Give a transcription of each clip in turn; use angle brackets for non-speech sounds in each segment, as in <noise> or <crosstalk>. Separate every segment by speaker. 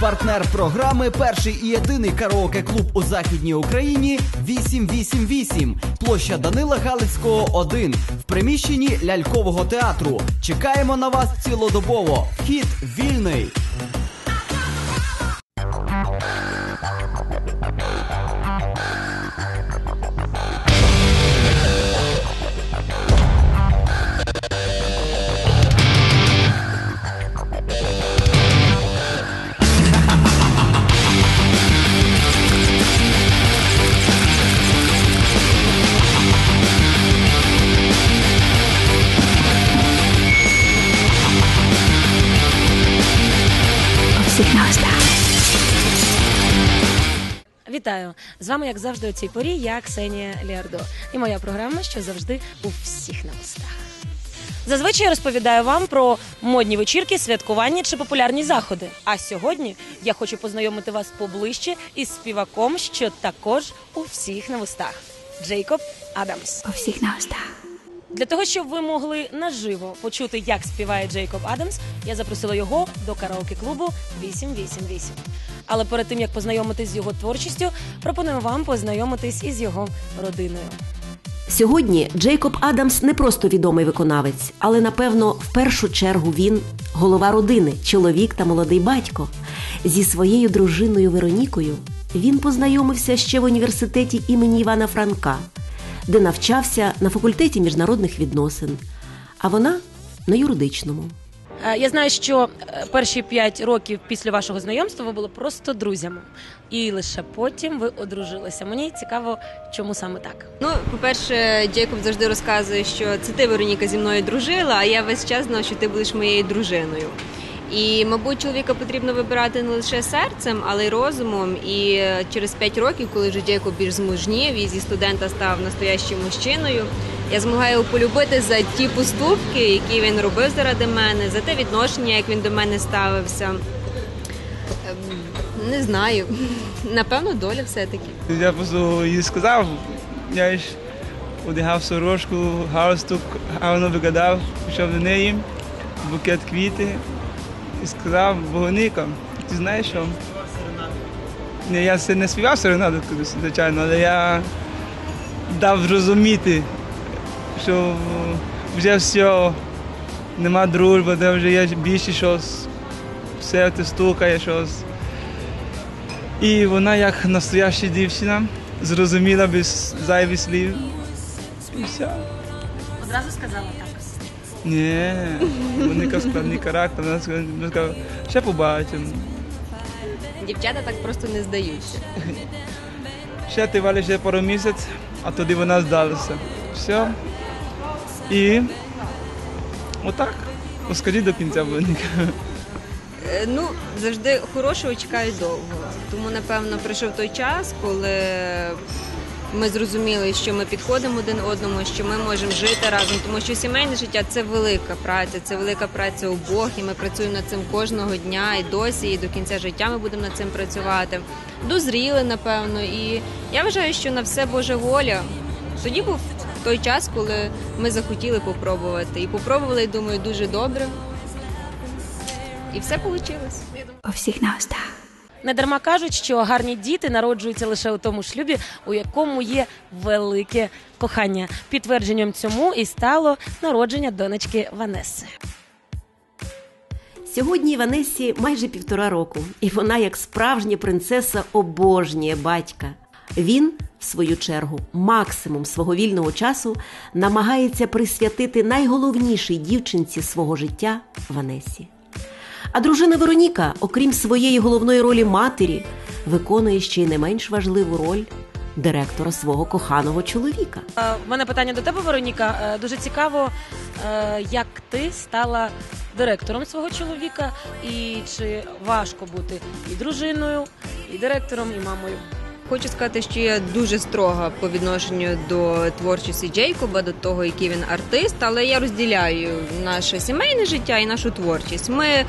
Speaker 1: Партнер програми перший і єдиний караоке-клуб у західній Україні 888. Площа Данила Галицького 1 в приміщенні лялькового театру. Чекаємо на вас цілодобово. Вхід вільний.
Speaker 2: Вітаю! З вами, як завжди, у цій порі, я Ксенія Ліардо. І моя програма, що завжди у всіх на устах. Зазвичай я розповідаю вам про модні вечірки, святкування чи популярні заходи. А сьогодні я хочу познайомити вас поближче із співаком, що також у всіх на устах. Джейкоб Адамс.
Speaker 3: У всіх на устах.
Speaker 2: Для того, щоб ви могли наживо почути, як співає Джейкоб Адамс, я запросила його до караоке-клубу 888. Але перед тим як познайомитись з його творчістю, пропоную вам познайомитись із його родиною.
Speaker 4: Сьогодні Джейкоб Адамс не просто відомий виконавець, але напевно в першу чергу він голова родини, чоловік та молодий батько. Зі своєю дружиною Веронікою він познайомився ще в університеті імені Івана Франка, де навчався на факультеті міжнародних відносин, а вона на юридичному.
Speaker 2: Е, Я знаю, що е, перші п'ять років після вашого знайомства ви були просто друзями, і лише потім ви одружилися. Мені цікаво, чому саме так.
Speaker 5: Ну, по-перше, Джейкоб завжди розказує, що це ти, Вероніка, зі мною дружила, а я весь час знав, що ти будеш моєю дружиною. І, мабуть, чоловіка потрібно вибирати не лише серцем, але й розумом. І е, через 5 років, коли вже Джейкоб більш змужнів і зі студента став настоящим мужчиною, я змогла його полюбити за ті поступки, які він робив заради мене, за те відношення, як він до мене ставився. Ем, Не знаю. <laughs> Напевно, доля все-таки.
Speaker 6: Я просто їй сказав, я ж одягав сорочку, галстук, гарно виглядав, пішов до неї, букет квіти і сказав, Богоніка, ти знаєш що? Ні, я не співав серенаду, звичайно, але я дав зрозуміти, що вже все, нема дружби, де вже є більше щось, все ти стукає щось. І вона, як настояща дівчина, зрозуміла без зайвих слів. І все.
Speaker 2: Одразу сказала так.
Speaker 6: Ні, вона складний характер, вона сказала, ще побачимо.
Speaker 5: Дівчата так просто не здаються.
Speaker 6: Ще ти валиш ще пару місяць, а тоді вона здалася. Все. І отак. Скажіть до кінця виника.
Speaker 5: Е, Ну, завжди хорошого чекають довго. Тому, напевно, прийшов той час, коли ми зрозуміли, що ми підходимо один одному, що ми можемо жити разом, тому що сімейне життя це велика праця, це велика праця обох, і ми працюємо над цим кожного дня і досі, і до кінця життя ми будемо над цим працювати. Дозріли, напевно, і я вважаю, що на все Божа воля. Тоді був той час, коли ми захотіли попробувати. І попробували, думаю, дуже добре. І все вийшло.
Speaker 3: У всіх на устах.
Speaker 2: Недарма кажуть, що гарні діти народжуються лише у тому шлюбі, у якому є велике кохання. Підтвердженням цьому і стало народження донечки Ванеси.
Speaker 4: Сьогодні Ванесі майже півтора року, і вона, як справжня принцеса, обожнює батька. Він, в свою чергу, максимум свого вільного часу намагається присвятити найголовнішій дівчинці свого життя Ванесі. А дружина Вероніка, окрім своєї головної ролі матері, виконує ще й не менш важливу роль директора свого коханого чоловіка.
Speaker 2: У мене питання до тебе, Вероніка. Е, Дуже цікаво, е, як ти стала директором свого чоловіка, і чи важко бути і дружиною, і директором, і мамою.
Speaker 5: Хочу сказати, що я дуже строга по відношенню до творчості Джейкоба, до того, який він артист, але я розділяю наше сімейне життя і нашу творчість. Ми е,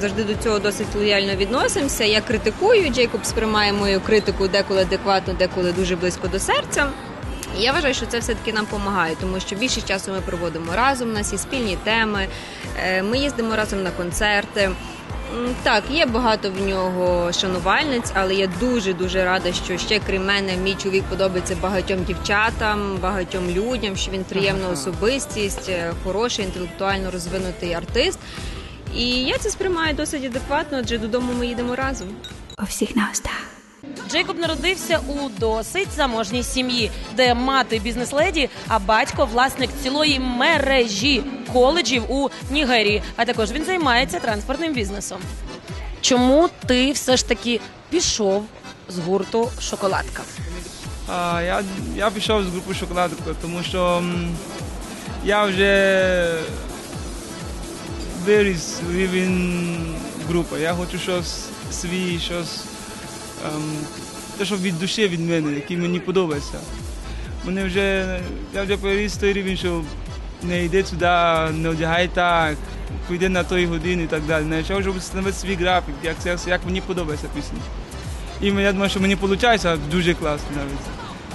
Speaker 5: завжди до цього досить лояльно відносимося. Я критикую, Джейкоб сприймає мою критику деколи адекватно, деколи дуже близько до серця. Я вважаю, що це все-таки нам допомагає, тому що більше часу ми проводимо разом, у нас є спільні теми, е, ми їздимо разом на концерти. Так, є багато в нього шанувальниць, але я дуже дуже рада, що ще крім мене мій чоловік подобається багатьом дівчатам, багатьом людям, що він приємна особистість, е, хороший, інтелектуально розвинутий артист. І я це сприймаю досить адекватно, адже додому ми їдемо разом.
Speaker 3: У всіх на устах.
Speaker 2: Джейкоб народився у досить заможній сім'ї, де мати бізнес-леді, а батько власник цілої мережі коледжів у Нігерії. А також він займається транспортним бізнесом. Чому ти все ж таки пішов з гурту Шоколадка?
Speaker 6: А, я, я пішов з групи шоколадку, тому що я вже виріс рівень групи. Я хочу щось свій, щось ем, те, що від душі від мене, який мені подобається. Мене вже, я вже переріс той рівень, що не йде туди, не одягай так, прийде на той годин і так далі. Знаєш, Я вже встановити свій графік, як, це, як мені подобається пісня. І я думаю, що мені виходить дуже класно навіть.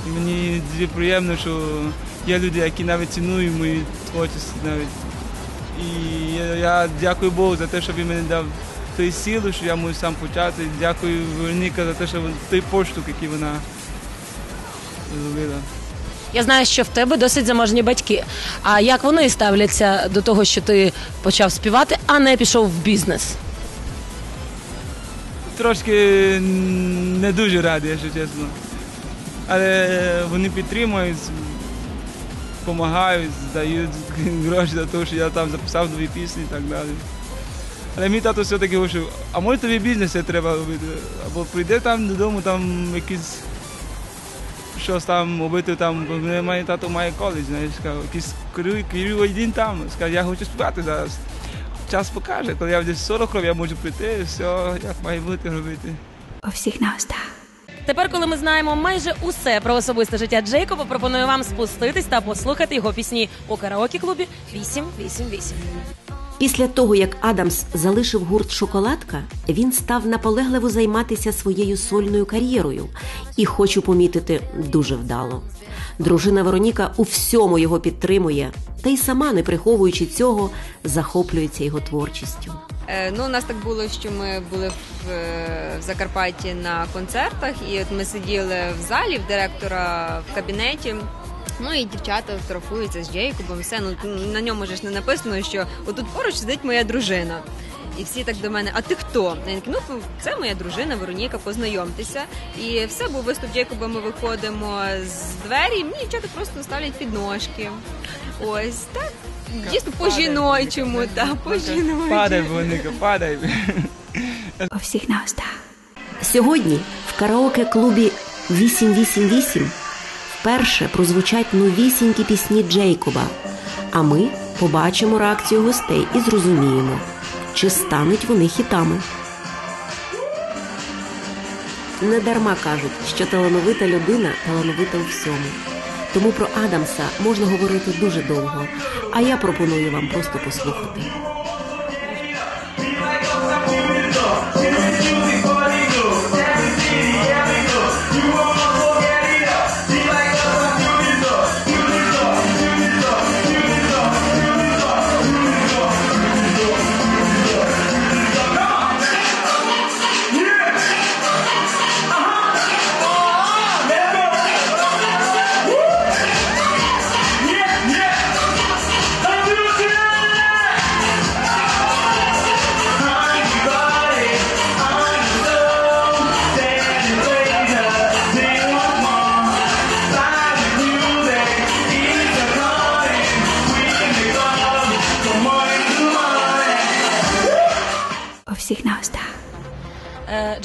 Speaker 6: І мені дуже приємно, що є люди, які навіть цінують мої творчість навіть. І я, дякую Богу за те, що він мені дав той силу, що я можу сам почати. Дякую Вероніка за те, що той поштовх, який вона зробила.
Speaker 2: Я знаю, що в тебе досить заможні батьки. А як вони ставляться до того, що ти почав співати, а не пішов в бізнес?
Speaker 6: Трошки не дуже радий, якщо чесно. Але вони підтримують, допомагають, дають <laughs> гроші за те, що я там записав нові пісні і так далі. Але мій тато все-таки говорив, а може тобі бізнес треба робити? Або прийде там додому, там якийсь щось там робити, там, бо мене має тато має коледж, знаєш, сказав, якийсь керуй один там. Сказав, я хочу співати зараз. Час покаже, коли я вже 40 років, я можу прийти, все, як має бути робити.
Speaker 3: У всіх на устах.
Speaker 2: Тепер, коли ми знаємо майже усе про особисте життя Джейкоба, пропоную вам спуститись та послухати його пісні у караоке клубі 888.
Speaker 4: Після того, як Адамс залишив гурт Шоколадка, він став наполегливо займатися своєю сольною кар'єрою і, хочу помітити, дуже вдало. Дружина Вероніка у всьому його підтримує, та й сама, не приховуючи цього, захоплюється його творчістю.
Speaker 5: Е, Ну, у нас так було, що ми були в, е, в Закарпатті на концертах, і от ми сиділи в залі в директора в кабінеті. Ну і дівчата фотографуються з Джейкобом, все ну на ньому ж не написано, що отут поруч сидить моя дружина. І всі так до мене, а ти хто? Я ну це моя дружина Вероніка, познайомтеся. І все, був виступ Джейкоба, ми виходимо з двері, і мені дівчата просто ставлять підножки. Ось так. Дійсно по жіночому, так, по жіночому.
Speaker 6: Падай, Вероніка, падай.
Speaker 3: У всіх на устах.
Speaker 4: Сьогодні в караоке-клубі 888 вперше прозвучать новісінькі пісні Джейкоба, а ми побачимо реакцію гостей і зрозуміємо, чи стануть вони хітами. Не дарма кажуть, що талановита людина талановита у всьому. Тому про Адамса можна говорити дуже довго, а я пропоную вам просто послухати.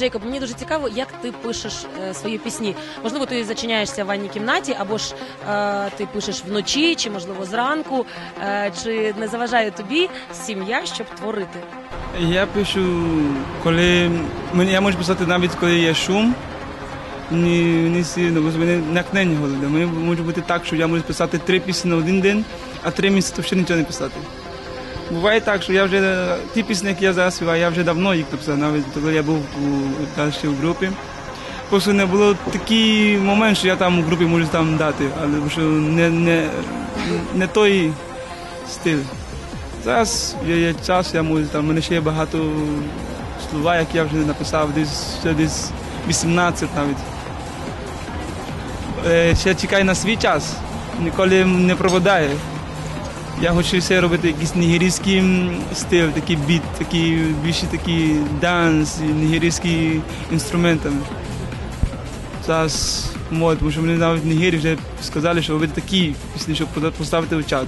Speaker 2: Джейкоб, мені дуже цікаво, як ти пишеш е, свої пісні. Можливо, ти зачиняєшся в ванній кімнаті, або ж е, ти пишеш вночі, чи можливо зранку. Е, чи не заважає тобі сім'я, щоб творити?
Speaker 6: Я пишу, коли мені я можу писати навіть коли є шум. Мені не сильно, бо мене накнення голода. Мені може бути так, що я можу писати три пісні на один день, а три місяці ще нічого не писати. Буває так, що я вже ті пісні, які я зараз співаю, я вже давно їх написав, навіть коли я був у далі в групі. Просто не було такий момент, що я там у групі можу там дати, але що не, не, не той стиль. Зараз є, є час, я можу там, в мене ще є багато слова, які я вже написав, десь ще десь 18 навіть. Е, Ще чекаю на свій час, ніколи не пропадає. Я хочу все робити якийсь нігерійський стиль, такий біт, такий більше такий данс, нігерійські інструментами. Зараз мод, тому що мені навіть в Нігері вже сказали, що робити такі пісні, щоб поставити в чат.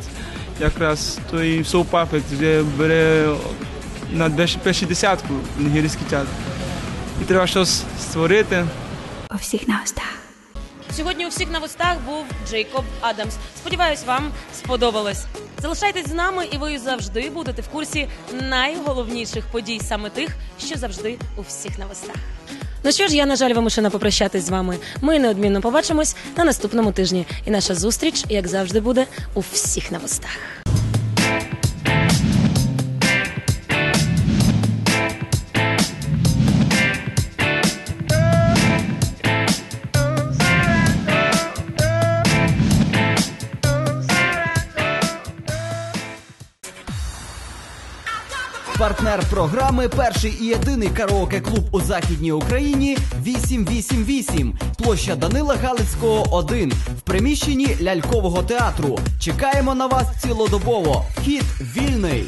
Speaker 6: Якраз той Soul Puppet вже бере на першу- першу десятку нігерійський чат. І треба щось створити.
Speaker 3: У всіх на устах.
Speaker 2: Сьогодні у всіх на вустах був Джейкоб Адамс. Сподіваюсь, вам сподобалось. Залишайтесь з нами, і ви завжди будете в курсі найголовніших подій, саме тих, що завжди у всіх на вустах. Ну що ж, я на жаль вимушена попрощатись з вами. Ми неодмінно побачимось на наступному тижні. І наша зустріч, як завжди, буде у всіх на
Speaker 1: Партнер програми перший і єдиний караоке клуб у західній Україні 888. Площа Данила Галицького 1 в приміщенні лялькового театру. Чекаємо на вас цілодобово. Вхід вільний.